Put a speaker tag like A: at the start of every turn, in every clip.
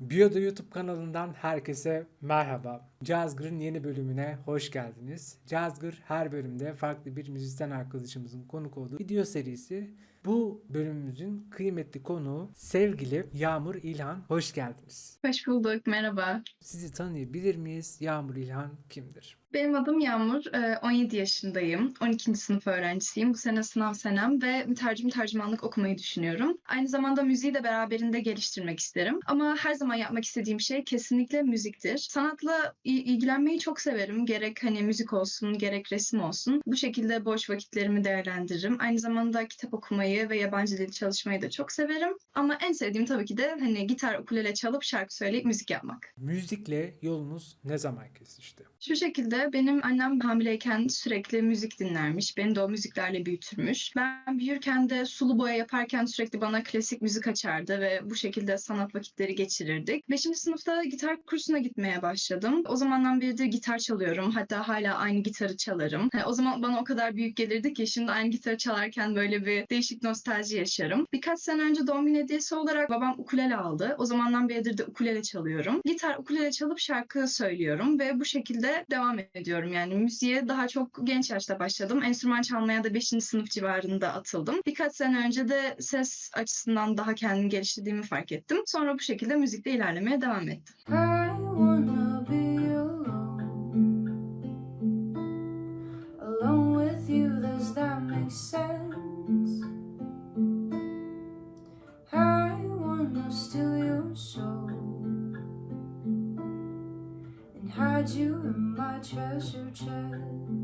A: Biyoda YouTube kanalından herkese merhaba. Cazgır'ın yeni bölümüne hoş geldiniz. Cazgır her bölümde farklı bir müzisyen arkadaşımızın konuk olduğu video serisi. Bu bölümümüzün kıymetli konuğu sevgili Yağmur İlhan. Hoş geldiniz.
B: Hoş bulduk, merhaba.
A: Sizi tanıyabilir miyiz? Yağmur İlhan kimdir?
B: Benim adım Yağmur, e, 17 yaşındayım, 12. sınıf öğrencisiyim. Bu sene sınav senem ve mütercim tercümanlık okumayı düşünüyorum. Aynı zamanda müziği de beraberinde geliştirmek isterim. Ama her zaman yapmak istediğim şey kesinlikle müziktir. Sanatla ilgilenmeyi çok severim. Gerek hani müzik olsun, gerek resim olsun. Bu şekilde boş vakitlerimi değerlendiririm. Aynı zamanda kitap okumayı ve yabancı dil çalışmayı da çok severim. Ama en sevdiğim tabii ki de hani gitar, ukulele çalıp şarkı söyleyip müzik yapmak.
A: Müzikle yolunuz ne zaman kesişti?
B: Şu şekilde benim annem hamileyken sürekli müzik dinlermiş. Beni de o müziklerle büyütürmüş. Ben büyürken de sulu boya yaparken sürekli bana klasik müzik açardı ve bu şekilde sanat vakitleri geçirirdik. Beşinci sınıfta gitar kursuna gitmeye başladım. O zamandan beridir gitar çalıyorum. Hatta hala aynı gitarı çalarım. Yani o zaman bana o kadar büyük gelirdi ki şimdi aynı gitarı çalarken böyle bir değişik nostalji yaşarım. Birkaç sene önce doğum günü hediyesi olarak babam ukulele aldı. O zamandan beridir de ukulele çalıyorum. Gitar, ukulele çalıp şarkı söylüyorum ve bu şekilde devam ediyorum. Yani müziğe daha çok genç yaşta başladım. Enstrüman çalmaya da 5. sınıf civarında atıldım. Birkaç sene önce de ses açısından daha kendimi geliştirdiğimi fark ettim. Sonra bu şekilde müzikte ilerlemeye devam ettim.
C: You in my treasure chest.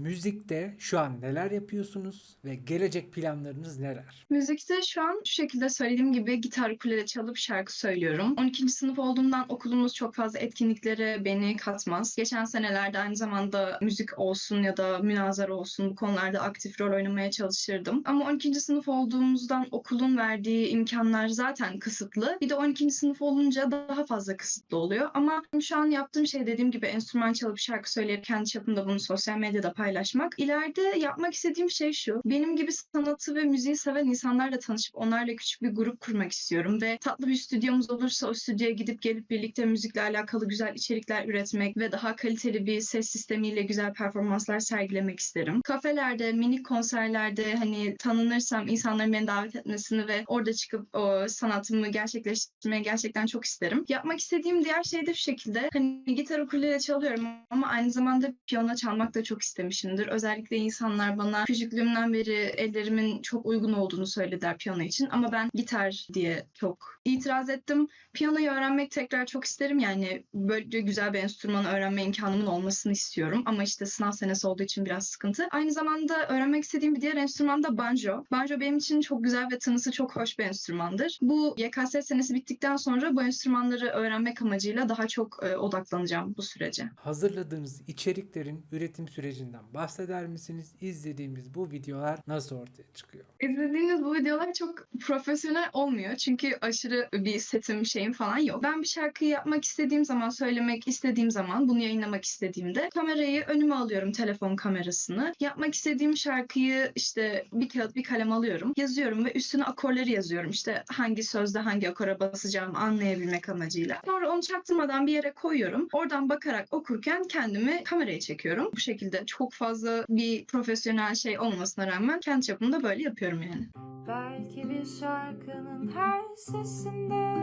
A: Müzikte şu an neler yapıyorsunuz ve gelecek planlarınız neler?
B: Müzikte şu an şu şekilde söylediğim gibi gitar ukulele çalıp şarkı söylüyorum. 12. sınıf olduğumdan okulumuz çok fazla etkinliklere beni katmaz. Geçen senelerde aynı zamanda müzik olsun ya da münazara olsun bu konularda aktif rol oynamaya çalışırdım. Ama 12. sınıf olduğumuzdan okulun verdiği imkanlar zaten kısıtlı. Bir de 12. sınıf olunca daha fazla kısıtlı oluyor. Ama şu an yaptığım şey dediğim gibi enstrüman çalıp şarkı söyleyip kendi çapımda bunu sosyal medyada paylaşmak. İleride yapmak istediğim şey şu. Benim gibi sanatı ve müziği seven insanlarla tanışıp onlarla küçük bir grup kurmak istiyorum ve tatlı bir stüdyomuz olursa o stüdyoya gidip gelip birlikte müzikle alakalı güzel içerikler üretmek ve daha kaliteli bir ses sistemiyle güzel performanslar sergilemek isterim. Kafelerde, minik konserlerde hani tanınırsam insanların beni davet etmesini ve orada çıkıp o sanatımı gerçekleştirmeyi gerçekten çok isterim. Yapmak istediğim diğer şey de şu şekilde. Hani gitar ukulele çalıyorum ama aynı zamanda piyano çalmak da çok istemişimdir. Özellikle insanlar bana küçüklüğümden beri ellerimin çok uygun olduğunu söylediler piyano için ama ben gitar diye çok itiraz ettim. Piyanoyu öğrenmek tekrar çok isterim yani böyle güzel bir enstrüman öğrenme imkanımın olmasını istiyorum ama işte sınav senesi olduğu için biraz sıkıntı. Aynı zamanda öğrenmek istediğim bir diğer enstrüman da banjo. Banjo benim için çok güzel ve tınısı çok hoş bir enstrümandır. Bu YKS senesi bittikten sonra bu enstrümanları öğrenmek amacıyla daha çok e, odaklanacağım bu sürece.
A: Hazırladığınız içeriklerin üretim sürecinden bahseder misiniz? İzlediğimiz bu videolar nasıl ortaya çıkıyor?
B: İzlediğiniz bu videolar çok profesyonel olmuyor. Çünkü aşırı bir setim şeyim falan yok. Ben bir şarkıyı yapmak istediğim zaman, söylemek istediğim zaman, bunu yayınlamak istediğimde kamerayı önüme alıyorum, telefon kamerasını. Yapmak istediğim şarkıyı işte bir kağıt, bir kalem alıyorum. Yazıyorum ve üstüne akorları yazıyorum. İşte hangi sözde hangi akora basacağımı anlayabilmek amacıyla. Sonra onu çaktırmadan bir yere koyuyorum. Oradan bakarak okurken kendimi kameraya çekiyorum. Bu şekilde çok fazla bir profesyonel şey olmasına rağmen kendi çapımda böyle yapıyorum yani.
C: Belki bir şarkının her sesinde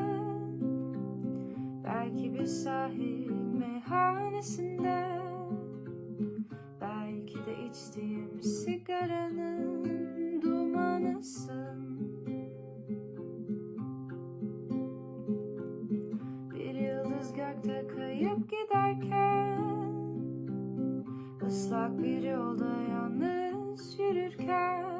C: Belki bir sahil meyhanesinde Belki de içtiğim sigaranın dumanısın Islak bir yolda yalnız yürürken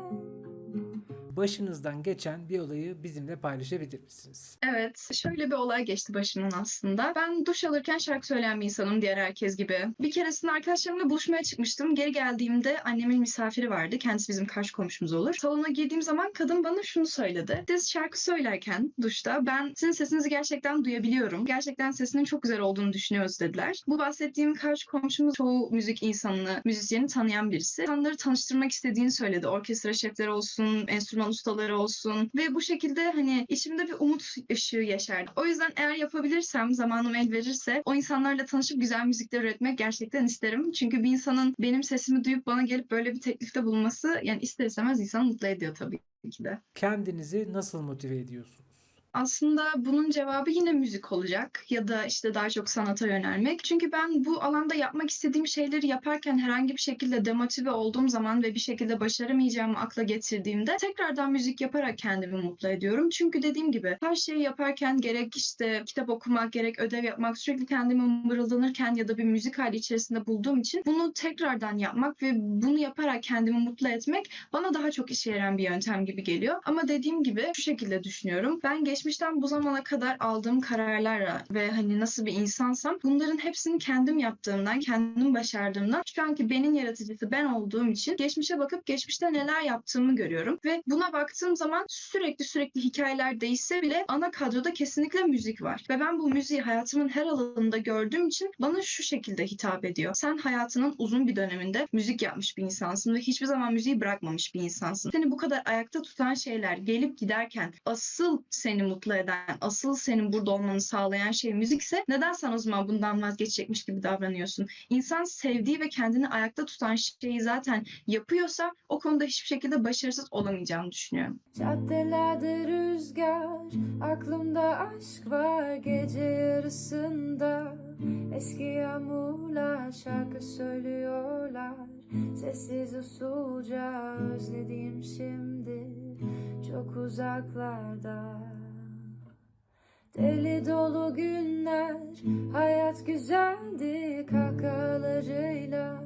A: Başınızdan geçen bir olayı bizimle paylaşabilir misiniz?
B: Evet, şöyle bir olay geçti başımdan aslında. Ben duş alırken şarkı söyleyen bir insanım diğer herkes gibi. Bir keresinde arkadaşlarımla buluşmaya çıkmıştım. Geri geldiğimde annemin misafiri vardı. Kendisi bizim karşı komşumuz olur. Salona girdiğim zaman kadın bana şunu söyledi. Siz şarkı söylerken duşta ben sizin sesinizi gerçekten duyabiliyorum. Gerçekten sesinin çok güzel olduğunu düşünüyoruz dediler. Bu bahsettiğim karşı komşumuz çoğu müzik insanını, müzisyeni tanıyan birisi. İnsanları tanıştırmak istediğini söyledi. Orkestra şefleri olsun, enstrüman ustaları olsun ve bu şekilde hani içimde bir umut ışığı yaşardı. O yüzden eğer yapabilirsem, zamanım el verirse o insanlarla tanışıp güzel müzikler üretmek gerçekten isterim. Çünkü bir insanın benim sesimi duyup bana gelip böyle bir teklifte bulunması yani ister istemez insanı mutlu ediyor tabii ki de.
A: Kendinizi nasıl motive ediyorsunuz?
B: Aslında bunun cevabı yine müzik olacak ya da işte daha çok sanata yönelmek. Çünkü ben bu alanda yapmak istediğim şeyleri yaparken herhangi bir şekilde demotive olduğum zaman ve bir şekilde başaramayacağımı akla getirdiğimde tekrardan müzik yaparak kendimi mutlu ediyorum. Çünkü dediğim gibi her şeyi yaparken gerek işte kitap okumak, gerek ödev yapmak, sürekli kendimi mırıldanırken ya da bir müzik hali içerisinde bulduğum için bunu tekrardan yapmak ve bunu yaparak kendimi mutlu etmek bana daha çok işe yarayan bir yöntem gibi geliyor. Ama dediğim gibi şu şekilde düşünüyorum. Ben geçmişten bu zamana kadar aldığım kararlarla ve hani nasıl bir insansam bunların hepsini kendim yaptığımdan, kendim başardığımdan şu anki benim yaratıcısı ben olduğum için geçmişe bakıp geçmişte neler yaptığımı görüyorum ve buna baktığım zaman sürekli sürekli hikayeler değişse bile ana kadroda kesinlikle müzik var ve ben bu müziği hayatımın her alanında gördüğüm için bana şu şekilde hitap ediyor. Sen hayatının uzun bir döneminde müzik yapmış bir insansın ve hiçbir zaman müziği bırakmamış bir insansın. Seni bu kadar ayakta tutan şeyler gelip giderken asıl seni mutlu eden, asıl senin burada olmanı sağlayan şey müzikse neden sen o zaman bundan vazgeçecekmiş gibi davranıyorsun? İnsan sevdiği ve kendini ayakta tutan şeyi zaten yapıyorsa o konuda hiçbir şekilde başarısız olamayacağını düşünüyorum.
C: Caddelerde rüzgar Aklımda aşk var gece yarısında Eski yağmurlar şarkı söylüyorlar Sessiz usulca özlediğim şimdi Çok uzaklarda Deli dolu günler Hayat güzeldi kahkahalarıyla.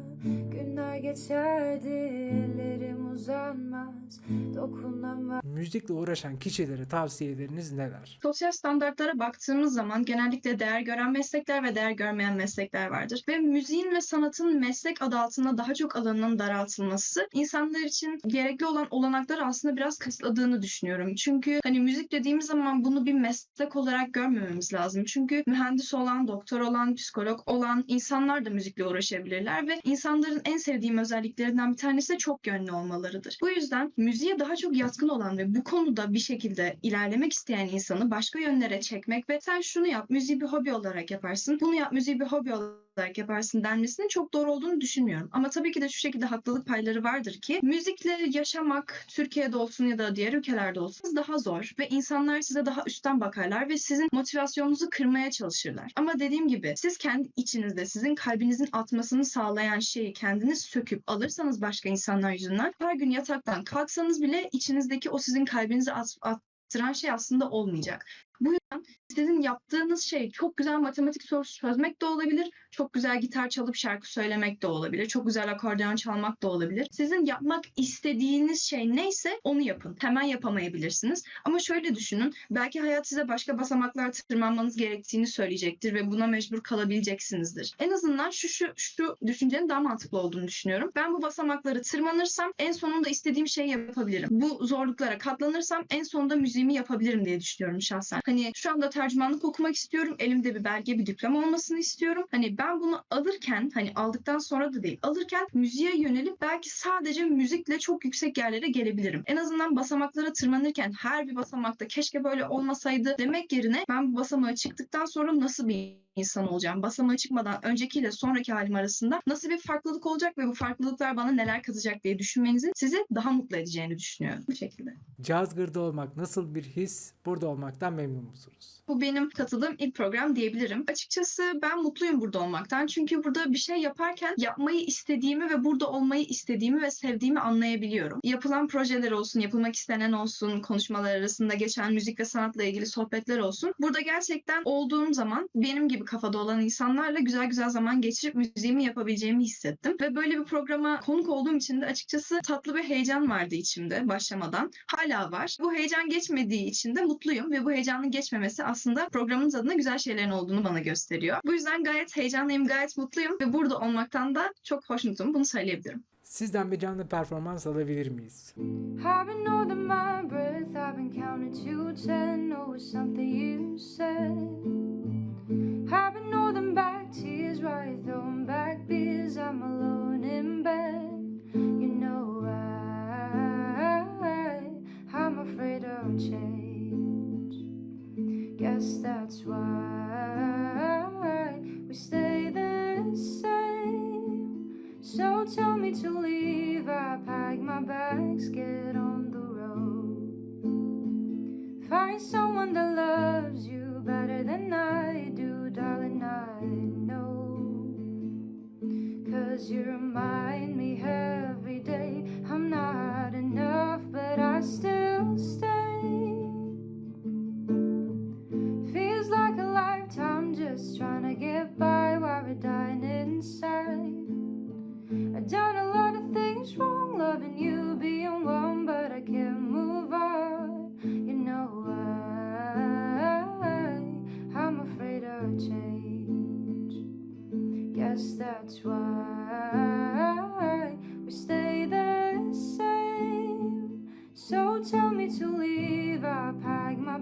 C: Günler geçerdi ellerim uzanmaz Dokunamaz
A: Müzikle uğraşan kişilere tavsiyeleriniz neler?
B: Sosyal standartlara baktığımız zaman genellikle değer gören meslekler ve değer görmeyen meslekler vardır. Ve müziğin ve sanatın meslek adı altında daha çok alanının daraltılması insanlar için gerekli olan olanakları aslında biraz kısıtladığını düşünüyorum. Çünkü hani müzik dediğimiz zaman bunu bir meslek olarak görmememiz lazım. Çünkü mühendis olan, doktor olan, psikolog olan insanlar da müzikle uğraşabilirler ve insanların en sevdiğim özelliklerinden bir tanesi de çok yönlü olmalarıdır. Bu yüzden müziğe daha çok yatkın olan ve bu konuda bir şekilde ilerlemek isteyen insanı başka yönlere çekmek ve sen şunu yap, müziği bir hobi olarak yaparsın, bunu yap, müziği bir hobi olarak yaparsın denmesinin çok doğru olduğunu düşünmüyorum. Ama tabii ki de şu şekilde haklılık payları vardır ki müzikle yaşamak Türkiye'de olsun ya da diğer ülkelerde olsun daha zor ve insanlar size daha üstten bakarlar ve sizin motivasyonunuzu kırmaya çalışırlar. Ama dediğim gibi siz kendi içinizde sizin kalbinizin atmasını sağlayan şeyi kendiniz söküp alırsanız başka insanlar yüzünden her gün yataktan kalksanız bile içinizdeki o sizin kalbinizi at, attıran şey aslında olmayacak. Bu yüzden sizin yaptığınız şey çok güzel matematik sorusu çözmek de olabilir, çok güzel gitar çalıp şarkı söylemek de olabilir, çok güzel akordeon çalmak da olabilir. Sizin yapmak istediğiniz şey neyse onu yapın. Hemen yapamayabilirsiniz. Ama şöyle düşünün, belki hayat size başka basamaklar tırmanmanız gerektiğini söyleyecektir ve buna mecbur kalabileceksinizdir. En azından şu şu şu düşüncenin daha mantıklı olduğunu düşünüyorum. Ben bu basamakları tırmanırsam en sonunda istediğim şeyi yapabilirim. Bu zorluklara katlanırsam en sonunda müziğimi yapabilirim diye düşünüyorum şahsen. Hani şu anda tercümanlık okumak istiyorum. Elimde bir belge, bir diploma olmasını istiyorum. Hani ben bunu alırken, hani aldıktan sonra da değil, alırken müziğe yönelip belki sadece müzikle çok yüksek yerlere gelebilirim. En azından basamaklara tırmanırken her bir basamakta keşke böyle olmasaydı demek yerine ben bu basamağa çıktıktan sonra nasıl bir insan olacağım. Basamağa çıkmadan öncekiyle sonraki halim arasında nasıl bir farklılık olacak ve bu farklılıklar bana neler katacak diye düşünmenizin sizi daha mutlu edeceğini düşünüyorum. Bu şekilde.
A: Cazgır'da olmak nasıl bir his? Burada olmaktan memnun musunuz?
B: Bu benim katıldığım ilk program diyebilirim. Açıkçası ben mutluyum burada olmaktan. Çünkü burada bir şey yaparken yapmayı istediğimi ve burada olmayı istediğimi ve sevdiğimi anlayabiliyorum. Yapılan projeler olsun, yapılmak istenen olsun, konuşmalar arasında geçen müzik ve sanatla ilgili sohbetler olsun. Burada gerçekten olduğum zaman benim gibi kafada olan insanlarla güzel güzel zaman geçirip müziğimi yapabileceğimi hissettim. Ve böyle bir programa konuk olduğum için de açıkçası tatlı bir heyecan vardı içimde başlamadan. Hala var. Bu heyecan geçmediği için de mutluyum ve bu heyecanın geçmemesi aslında programın tadında güzel şeylerin olduğunu bana gösteriyor. Bu yüzden gayet heyecanlıyım, gayet mutluyum ve burada olmaktan da çok hoşnutum. Bunu söyleyebilirim.
A: Sizden bir canlı performans alabilir miyiz?
C: I've been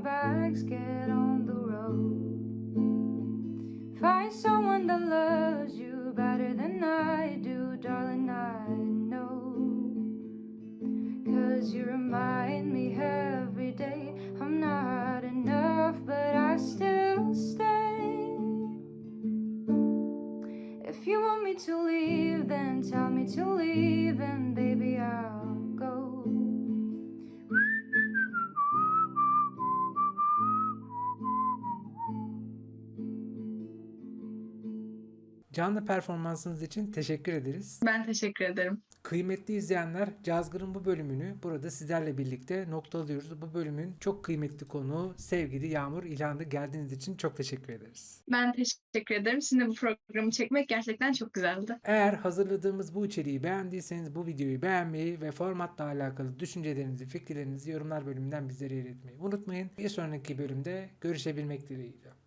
C: bags, get on the road. Find someone that loves you better than I do, darling. I know. Cause you remind me every day I'm not enough, but I still stay. If you want me to leave, then tell me to leave, and baby, I'll
A: Canlı performansınız için teşekkür ederiz.
B: Ben teşekkür ederim.
A: Kıymetli izleyenler, Cazgır'ın bu bölümünü burada sizlerle birlikte noktalıyoruz. Bu bölümün çok kıymetli konuğu sevgili Yağmur İlhan'da geldiğiniz için çok teşekkür ederiz.
B: Ben teşekkür ederim. Sizinle bu programı çekmek gerçekten çok güzeldi.
A: Eğer hazırladığımız bu içeriği beğendiyseniz bu videoyu beğenmeyi ve formatla alakalı düşüncelerinizi, fikirlerinizi yorumlar bölümünden bizlere iletmeyi unutmayın. Bir sonraki bölümde görüşebilmek dileğiyle.